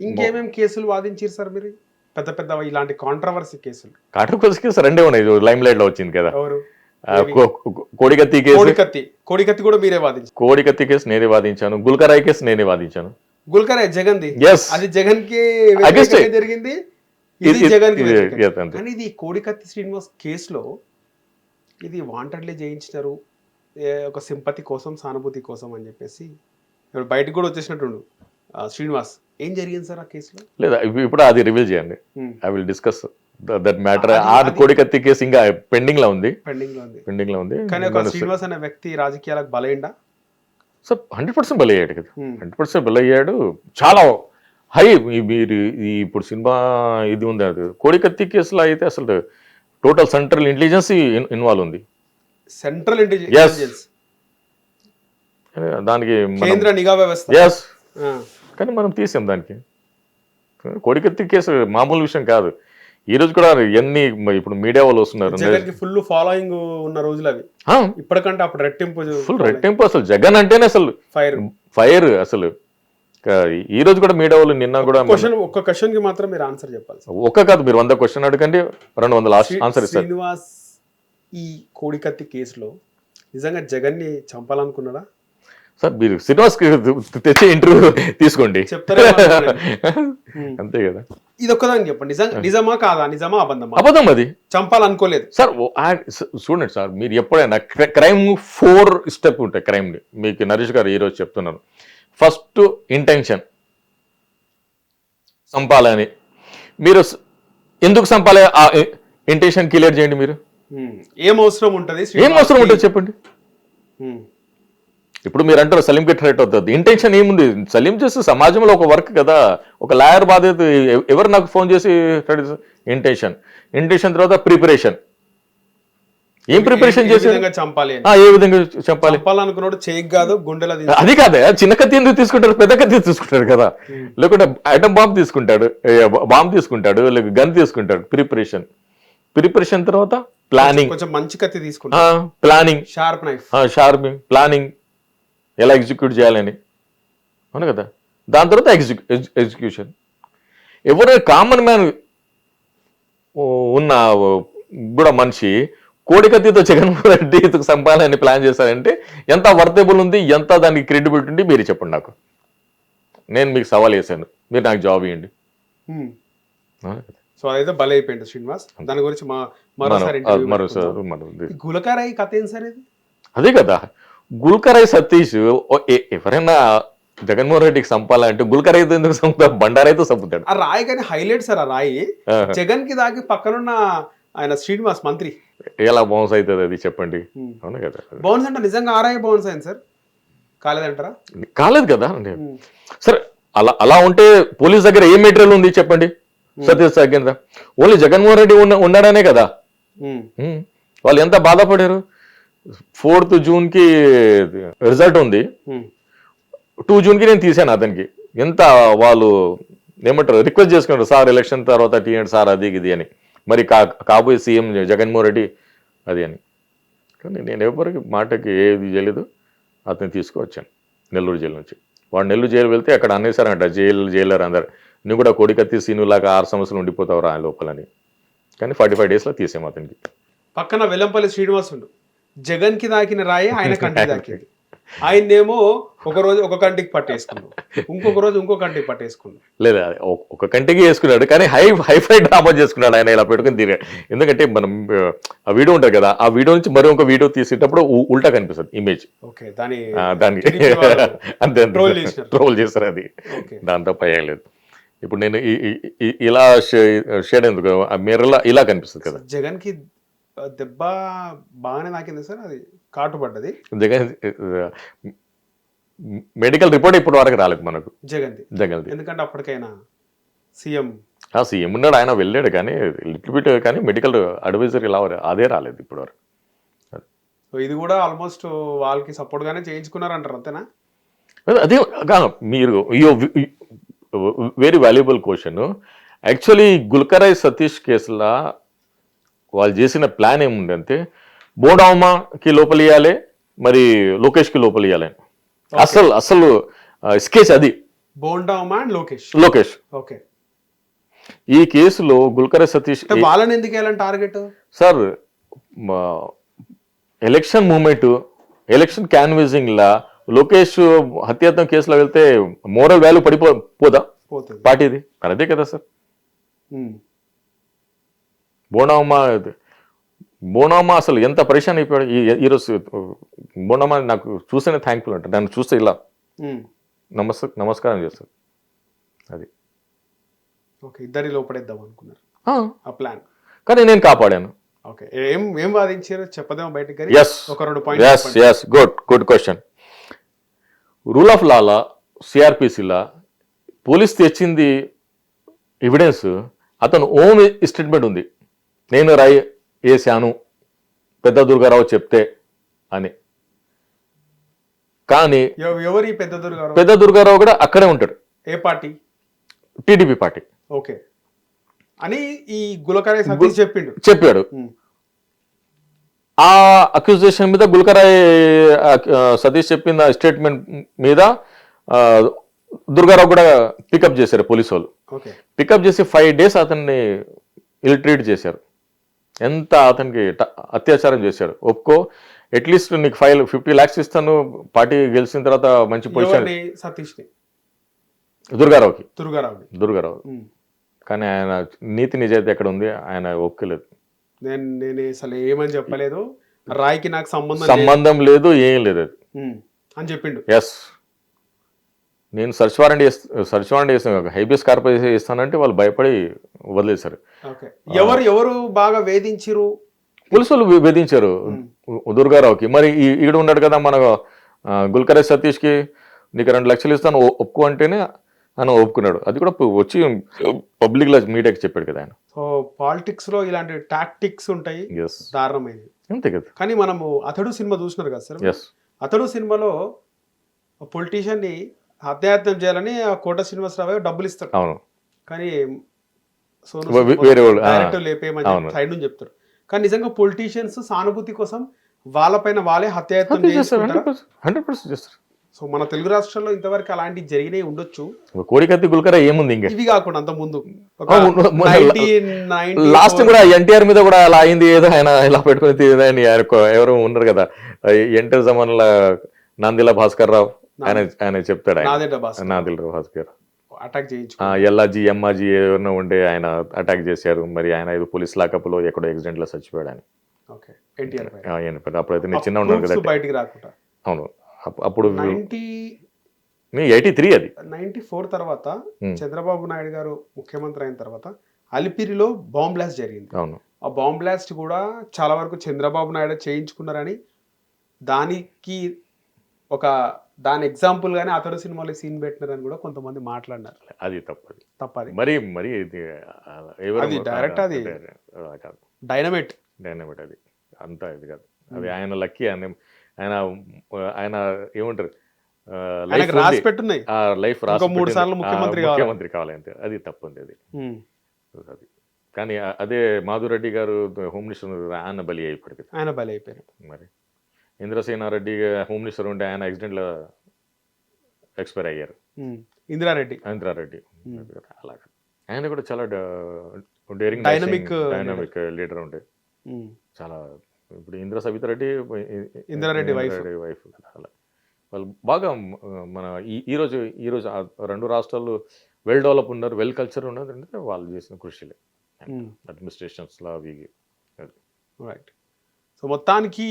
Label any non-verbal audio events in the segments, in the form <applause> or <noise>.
ఇంకేమేం కేసులు వాదించారు సార్ మీరు? పెద్ద పెద్ద ఇలాంటి కాంట్రవర్సీ కేసులు కాటర్కోస్ కేసు రెండే ఉన్నాయి. లైమ్ లైట్లో వచ్చింది కదా. ఎవరు? కోడికత్తి కేసు. కోడికత్తి. కోడికత్తి కూడా మీరే వాదించారు. కోడికత్తి కేసు నేనే వాదించాను. గుల్కరాయ్ కేసు నేనే వాదించాను. గుల్కరే జగన్ ది. అది జగన్కి. జరిగింది. ఇది జగన్. కానీ ఇది కోడికత్తి శ్రీనివాస్ కేసులో ఇది వాంటెడ్లీ చేయించినారు ఏ ఒక సింపతి కోసం సానుభూతి కోసం అని చెప్పేసి. ఇప్పుడు బయటకు కూడా వచ్చేసినట్టుండు. ఆ, శ్రీనివాస్ ఏం జరిగింది సార్ ఆ కేసులో? లేదా ఇప్పు- ఇప్పుడు అది రివీల్ చేయండి. Hmm. I will discuss that matter ఆ కోడికత్తి కేసు ఇంకా పెండింగ్లో ఉంది. పెండింగ్లో ఉంది. పెండింగ్లో ఉంది. కానీ ఒక శ్రీనివాస్ అనే వ్యక్తి రాజకీయాలకు బలైండా సో హండ్రెడ్ పర్సెంట్ బలయ్యాడు కదా. Hmm. హండ్రెడ్ పర్సెంట్ బలయ్యాడు. చాలా హై మీరు ఇప్పుడు సినిమా ఇది ఉంది అది. కోడికత్తి కేసులో అయితే అసలు టోటల్ సెంట్రల్ ఇంటెలిజెన్స్ ఇన్వాల్వ్ ఉంది. సెంట్రల్. ఇంటెలిజెన్స్ దానికి కేంద్ర నిఘా వ్యవస్థ. ఎస్ కానీ మనం తీసాం దానికి. కోడికత్తి కేసు మామూలు విషయం కాదు. ఈ రోజు కూడా ఎన్ని ఇప్పుడు మీడియా వాళ్ళు వస్తున్నారు. ఫుల్ ఫాలోయింగ్ ఉన్న రోజులు అవి. ఇప్పటికంటే అప్పుడు రెట్టింపు ఫుల్ రెట్టింపు అసలు. జగన్ అంటేనే అసలు ఫైర్. ఫైర్ అసలు. ఈ రోజు కూడా మీడియా వాళ్ళు నిన్న కూడా క్వశ్చన్ ఒక్క క్వశ్చన్కి మాత్రం మీరు ఆన్సర్ చెప్పాలి. ఒక్క కాదు మీరు వంద క్వశ్చన్ అడగండి రెండు వందల ఆన్సర్ ఇస్తారు. శ్రీనివాస్ ఈ కోడికత్తి కేసులో నిజంగా జగన్ని చంపాలనుకున్నాడా? సార్ మీరు శ్రీనివాస్ తెచ్చే ఇంటర్వ్యూ తీసుకోండి. <laughs> అంతే కదా. ఇది ఒక్కదానికి చెప్పండి నిజంగా నిజమా కాదా? నిజమా అబద్ధమా? అబద్ధం అది. చంపాలనుకోలేదు. సార్ చూడండి సార్ మీరు ఎప్పుడైనా క్రైమ్ ఫోర్ స్టెప్ ఉంటాయి క్రైమ్ మీకు నరేష్ గారు ఈరోజు చెప్తున్నాను ఫస్ట్ ఇంటెన్షన్. చంపాలని. మీరు ఎందుకు చంపాలి? ఆ ఇంటెన్షన్ క్లియర్ చేయండి మీరు. ఏం అవసరం ఉంటది? ఏం? అవసరం ఉంటుంది చెప్పండి. ఇప్పుడు మీరు అంటారు సలీంకి థ్రెట్ అవుతుంది. ఇంటెన్షన్ ఏముంది? సలీం చేస్తే సమాజంలో ఒక వర్క్ కదా. ఒక లాయర్ బాధ్యత ఎవ- ఎవరు నాకు ఫోన్ చేసి ఇంటెన్షన్ ఇంటెన్షన్ తర్వాత ప్రిపరేషన్ ఏం ప్రిపరేషన్ చేసి చంపాలి. ఏ విధంగా చంపాలనుకున్నాడు చేయకు కాదు గుండెల అది కాదే చిన్న కత్తి ఎందుకు తీసుకుంటారు? పెద్ద కత్తి తీసుకుంటాడు కదా. లేకుంటే ఐటమ్ బాంబ్ తీసుకుంటాడు బాంబ్ తీసుకుంటాడు లేక గన్ తీసుకుంటాడు. ప్రిపరేషన్ ప్రిపరేషన్ తర్వాత ప్లానింగ్ కొంచెం మంచి కత్తి తీసుకుంటా planning sharp knife sharping planning ఎలా ఎగ్జిక్యూట్ చేయాలని? అవును కదా? దాని తర్వాత ఎగ్జిక్యూ ఎగ్జిక్యూషన్ ఎవరైనా కామన్ మ్యాన్ ఉన్న కూడా మనిషి కోడికత్తితో జగన్మోహన్ రెడ్డి ఇతకు సంపాలని ప్లాన్ చేశారంటే ఎంత వర్తబుల్ ఉంది ఎంత దానికి క్రెడిబిలిటీ ఉంది మీరు చెప్పండి నాకు. నేను మీకు సవాల్ వేసాను మీరు నాకు జాబ్ ఇవ్వండి? సో అదైతే బలి అయిపోయింది శ్రీనివాస్ దాని గురించి మా మరోసారి గులకారాయి కథ ఏం సార్ ఇది? అదే కదా. గుల్కరాయ్ సతీష్ ఎవరైనా జగన్మోహన్ రెడ్డికి సంపాలంటే గుల్కరాయ్తో ఎందుకు చంపుతాడు బండారైతో చంపుతాడు ఆ రాయి కానీ హైలైట్ సార్ ఆ రాయి. జగన్కి దాకి పక్కనున్న ఆయన శ్రీనివాస్ మంత్రి. ఎలా బౌన్స్ అవుతుంది అది చెప్పండి. అవును కదా? బౌన్స్ అంటే నిజంగా ఆ రాయి బౌన్స్ అయింది సార్. కాలేదంటారా కాలేదు కదా. సరే అలా అలా ఉంటే పోలీస్ దగ్గర ఏ మెటీరియల్ ఉంది చెప్పండి? సతీష్ కింద. ఓన్లీ జగన్మోహన్ రెడ్డి ఉన్న ఉన్నాడనే కదా. వాళ్ళు ఎంత బాధపడారు? ఫోర్త్ జూన్కి రిజల్ట్ ఉంది. టూ జూన్కి నేను తీసాను అతనికి. ఎంత వాళ్ళు ఏమంటారు రిక్వెస్ట్ చేసుకున్నారు సార్ ఎలక్షన్ తర్వాత తీయండి సార్ అది ఇది అని. మరి కా కాబోయే సీఎం జగన్మోహన్ రెడ్డి అది అని. కానీ నేను ఎవరికి మాటకి ఏది చేయలేదు అతన్ని తీసుకువచ్చాను నెల్లూరు జైలు నుంచి. వాడు నెల్లూరు జైలు వెళ్తే అక్కడ అనేసారంట జైలు జైలర్ అందరు. నువ్వు కూడా కొడికత్తి సీనులాగా ఆరు సంవత్సరాలు ఉండిపోతావు రా లోపలని. కానీ ఫార్టీ ఫైవ్ డేస్లో తీసాము అతనికి. పక్కన వెల్లంపల్లి శ్రీనివాస్ ఉండు జగన్కి దాకిన రాయి ఆయన కంటికి దాకింది ఆయన్నేమో ఒక రోజు ఒక కంటికి పట్టేసుకున్నాడు. ఇంకొక రోజు ఇంకో కంటికి పట్టేసుకున్నాడు. లేదా ఒక- కంటికి వేసుకున్నాడు కానీ హై హైఫై డ్రామా చేసుకున్నాడు ఆయన ఇలా పెట్టుకుని తిరిగా ఎందుకంటే మనం ఆ, వీడియో ఉంటుంది కదా ఆ వీడియో నుంచి మరో ఒక వీడియో తీసేటప్పుడు ఉల్టా కనిపిస్తుంది ఇమేజ్. ఓకే దాని దానికి <laughs> అంతే. ట్రోల్ చేస్తారు అది. దాంతో పై ఏం లేదు. ఇప్పుడు నేను ఇలా షేడ్ ఎందుకు? ఆ మిర్రర్లో ఇలా కనిపిస్తుంది కదా. జగన్కి దెబ్బ బాగానే నాకింది సార్ అది కాటు పడ్డది. జగన్ మెడికల్ రిపోర్ట్ ఇప్పటి వరకు రాలేదు మనకు. జగన్ది. జగన్ది. ఎందుకంటే అప్పటికైనా సీఎం. ఆ సీఎం ఉన్నాడు ఆయన వెళ్ళాడు కానీ లిటిల్ బిట్ కానీ మెడికల్ అడ్వైజర్ ఇలా అదే రాలేదు ఇప్పటి వరకు. సో ఇది కూడా ఆల్మోస్ట్ వాళ్ళకి సపోర్ట్ గానే చేయించుకున్నారు అంటారు అంతేనా? అదే మీరు very valuable question. Actually Gulkarai Satish కేసులో వాళ్ళు చేసిన ప్లాన్ ఏముందంటే బోడామాకి లోపల ఇవ్వాలి మరి లోకేష్కి లోపల ఇవ్వాలి అసలు అసలు స్కెచ్ అది. బోండామా అండ్ లోకేష్? లోకేష్. ఓకే. ఈ కేసులో గుల్కర సతీష్ వాళ్ళని ఎందుకు target? Sir election moment election canvassing లా లోకేష్ హత్యాత్మక కేసులో వెళ్తే మోరల్ వాల్యూ పడిపో పోదా? పోతుంది. పార్టీది. అదే కదా సార్. బోనామా బోనామా అసలు ఎంత పరేషాన్ అయిపోయాడు. ఈ- ఈరోజు బోనామా నాకు చూస్తేనే థ్యాంక్ఫుల్ అంట. నన్ను చూస్తే ఇలా. నమస్ నమస్కారం చేస్తాడు అది. ఓకే ఇద్దరి లోపడేద్దాం అనుకున్నారు. ఆ, ప్లాన్. కానీ నేను కాపాడాను. ఓకే ఏం ఏం వాదించారు? చెప్పదేమో బయటకు ఎస్ ఒక రెండు point yes yes good good question rule of లాలా సిఆర్పిసిలా పోలీస్ తెచ్చింది ఎవిడెన్స్ అతను ఓన్ స్టేట్మెంట్ ఉంది. నేను రాయి వేసాను పెద్ద దుర్గారావు చెప్తే అని. కానీ ఎవరు పెద్ద గారు పెద్ద దుర్గారావు కూడా అక్కడే ఉంటాడు. ఏ పార్టీ? TDP party. ఓకే. అని ఈ గులకరే సతీష్ చెప్పిండు. చెప్పాడు. ఆ అక్యూజేషన్ మీద గుల్కరాయ్ సతీష్ చెప్పిన స్టేట్మెంట్ మీద దుర్గారావు కూడా పికప్ చేశారు పోలీసు వాళ్ళు. పికప్ చేసి ఫైవ్ డేస్ అతన్ని ఇల్ ట్రీట్ చేశారు. ఎంత అతనికి అత్యాచారం చేశాడు. ఒప్పుకో అట్లీస్ట్ నీకు ఫైవ్ ఫిఫ్టీ ల్యాక్స్ ఇస్తాను పార్టీ గెలిచిన తర్వాత మంచి పొజిషన్ సతీష్ దుర్గారావుకి. దుర్గారావు. ఉమ్. కానీ ఆయన నీతి నిజాయితీ ఎక్కడ ఉంది? ఆయన ఒప్పుకోలేదు. నేను నేను అసలు ఏమని చెప్పలేదు. రాయికి నాకు సంబంధం. సంబంధం లేదు ఏం లేదు. అని చెప్పిండు. ఎస్ నేను సర్చ్ వారెంట్ సర్చ్ వారెంట్ చేస్తాను హైబియస్ కార్పొరేషన్ ఇస్తానంటే వాళ్ళు భయపడి వదిలేశారు. ఓకే. ఎవరు ఎవరు బాగా వేధించిరు పోలీసులు వేధించారు. దుర్గారావుకి మరి ఈడు ఉన్నాడు కదా మన ఆ, గుల్కరే సతీష్కి నీకు రెండు లక్షలు ఇస్తాను ఒ- ఒప్పుకో అంటేనే ఆయన ఒప్పుకున్నాడు. అది కూడా వచ్చి పబ్లిక్లో మీడియాకి చెప్పాడు కదా ఆయన. సో పాలిటిక్స్లో ఇలాంటి టాక్టిక్స్ ఉంటాయి. దారుణమైనవి. అంతే కదా. కానీ మనము అతడు సినిమా చూసినారు కదా సార్? అతడు సినిమాలో పొలిటీషియన్ హత్యాయత్నం చేయాలని ఆ కోట శ్రీనివాసరావు డబ్బులు ఇస్తాడు అవును. కానీ వేరే వాళ్ళు. డైరెక్ట్ లేపేయమని. సైడ్ నుంచి చెప్తారు. కానీ నిజంగా పొలిటీషియన్స్ సానుభూతి కోసం వాళ్ళపైన వాళ్ళే హత్యాయత్నం చేస్తారు. సో మన తెలుగు రాష్ట్రాల్లో ఇంతవరకు అలాంటివి జరిగినాయి ఉండొచ్చు. కోడికత్తి గుల్కరా ఏముంది ఇంకా? ఇవి కాకుండా అంత ముందు. ఒక అవును, మొన్న 19, 94 లాస్ట్ కూడా ఎన్టీఆర్ మీద కూడా అలా అయింది ఏదో ఆయన ఇలా పెట్టుకుని ఎవరు ఉన్నారు కదా ఎన్టీఆర్ జమాన్ల నందిల భాస్కర్ రావు. ఆయన ఆయన చెప్తాడు ఆయన. నాదిల భాస్కర్ అటాక్ చేయించు ఎల్లాజీ ఎమ్మాజీ ఎవరైనా ఉంటే ఆయన అటాక్ చేశారు. మరి ఆయన ఏదో పోలీస్ లాకప్లో ఎక్కడో యాక్సిడెంట్లో చచ్చిపోయాడు పెద్ద- అప్పుడైతే నేను చిన్న ఉన్నాను కదా బయటికి రాకుండా. అవును. అప్- అప్పుడు ఎయిటీ త్రీ అది. నైన్టీ ఫోర్ తర్వాత. చంద్రబాబు నాయుడు గారు ముఖ్యమంత్రి అయిన తర్వాత అలిపిరిలో బాంబ్ బ్లాస్ట్ జరిగింది. అవును. ఆ బాంబ్ బ్లాస్ట్ కూడా చాలా వరకు చంద్రబాబు నాయుడు చేయించుకున్నారని దానికి ఒక దాని ఎగ్జాంపుల్ గానే అతడు సినిమాలో సీన్ పెట్టినారని కూడా కొంతమంది మాట్లాడినారు. అది తప్పది. తప్పది. మరి మరి అది direct అది. కాదు. డైనమైట్ డైనమిట్ అది. అంతా ఇది కాదు. అది ఆయన లక్కీ ఆయన ఆయన ఆయన ఏమంటారు? ఆయనకు రాసి. పెట్టున్నాయి. ఆ లైఫ్ రాసి మూడు. సార్లు ముఖ్యమంత్రి కావాలి. ముఖ్యమంత్రి కావాలి అంతే అది తప్పుంది అది. Hmm. అది కానీ ఆ- అదే మాధురెడ్డి గారు హోమ్ మినిస్టర్ ఆయన బలి అయిపోయాడు కదా. ఆయన బలి అయిపోయారు. మరి? ఇంద్రసేనారెడ్డి హోమ్ మినిస్టర్ ఉంటే ఆయన యాక్సిడెంట్లో ఎక్స్పైర్ అయ్యారు. ఇందిరారెడ్డి ఇంద్రారెడ్డి. అలాగా ఆయన కూడా చాలా డేరింగ్ uh, డైనమిక్ లీడర్ ఉండే. చాలా ఇప్పుడు ఇంద్ర సవితారెడ్డి ఇందిరారెడ్డి wife. వైఫ్ అలా వాళ్ళు బాగా మన ఈ ఈ రోజు ఈ రోజు ఆ రెండు రాష్ట్రాలు వెల్ డెవలప్ ఉన్నారు వెల్ కల్చర్ ఉన్నారు అంటే వాళ్ళు చేసిన కృషిలే Hmm. అడ్మినిస్ట్రేషన్స్ లా అవి. రైట్ సో మొత్తానికి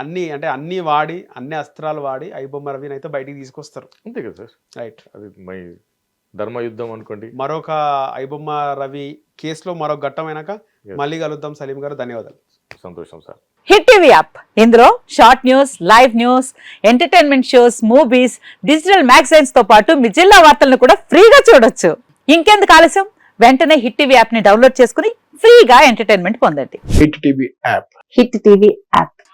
అన్ని అంటే అన్ని వాడి అన్ని అస్త్రాలు వాడి ఐబొమ్మ రవిని అయితే బయటికి తీసుకొస్తారు. అంతే కదా సార్. రైట్ అది మై ధర్మ యుద్ధం అనుకోండి. మరొక ఐబొమ్మ రవి కేసులో మరొక ఘట్టమైనాక మళ్ళీ కలుద్దాం. సలీం గారు ధన్యవాదాలు. సంతోషం సార్. Hit TV app. ఇందులో short news live news entertainment shows movies digital మ్యాగజైన్స్తో పాటు మీ జిల్లా వార్తలను కూడా ఫ్రీగా చూడొచ్చు. ఇంకెందుకు ఆలస్యం? వెంటనే హిట్ టీవీ యాప్ని డౌన్లోడ్ చేసుకుని ఫ్రీగా ఎంటర్టైన్మెంట్ పొందండి. Hit TV app. Hit TV app.